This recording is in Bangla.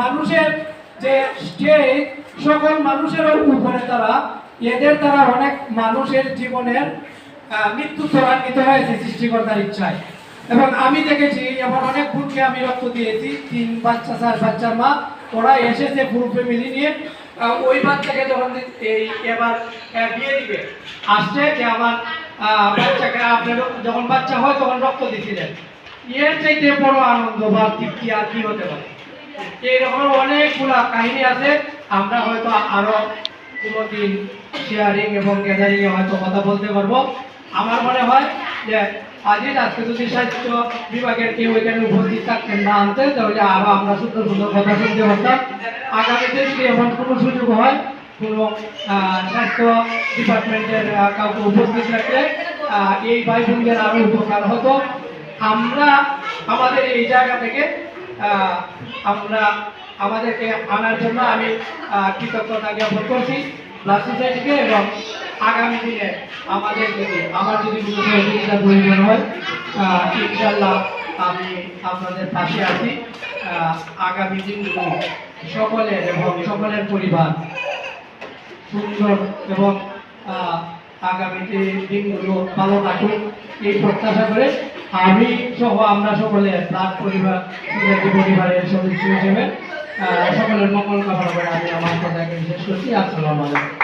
মানুষের যে স্টেজ সকল মানুষের উপরে তারা, এদের দ্বারা অনেক মানুষের জীবনের মৃত্যু ত্বরান্বিত হয়েছে সৃষ্টিকর্তার ইচ্ছায়। এবং আমি দেখেছি, এমন অনেক বোনকে আমি রক্ত দিয়েছি, তিন বাচ্চা, চার বাচ্চার মা, ওরা এসেছে পুরো ফ্যামিলি নিয়ে। ওই বাচ্চাকে যখন এই এবার বিয়ে দিবে, আসছে যে আমার বাচ্চাকে আপনার যখন বাচ্চা হয় তখন রক্ত দিয়েছিলেন এর চাইতে বড় আনন্দ বা তৃপ্তি আর কি হতে পারে? এইরকম অনেকগুলা কাহিনী আছে। আমরা হয়তো আরও শেয়ারিং এবং গ্যাদারিং এ হয়তো কথা বলতে পারব। আমার মনে হয় যে আজকে যদি বিভাগের কেউ এখানে উপস্থিত থাকতেন না আনতেন, তাহলে আমরা সুন্দর সুন্দর কথা শুনতে পারতাম। আগামীতে যদি এমন কোনো সুযোগ হয়? কোনো স্বাস্থ্য ডিপার্টমেন্টের কাউকে উপস্থিত রাখলে এই ভাই বোনদের আরও উপকার হতো? আমরা, আমাদের এই জায়গা থেকে আমরা আমাদেরকে আনার জন্য আমি কৃতজ্ঞতা জ্ঞাপন করছি ব্লাড এবং আগামী দিনে আমাদের যদি, আমার যদি সহযোগিতা প্রয়োজন হয় ইনশাল্লাহ আমি আপনাদের পাশে আছি। আগামী দিনগুলো সকলের এবং সকলের পরিবার সুন্দর এবং আগামীতে দিনগুলো ভালো থাকে এই প্রত্যাশা করে আমি সহ আমরা সকলে প্রাণ পরিবার পরিবারের সদস্য হিসেবে সকলের মঙ্গল কামনা করে আমি আমার কথাকে শেষ করছি। আসসালামু আলাইকুম।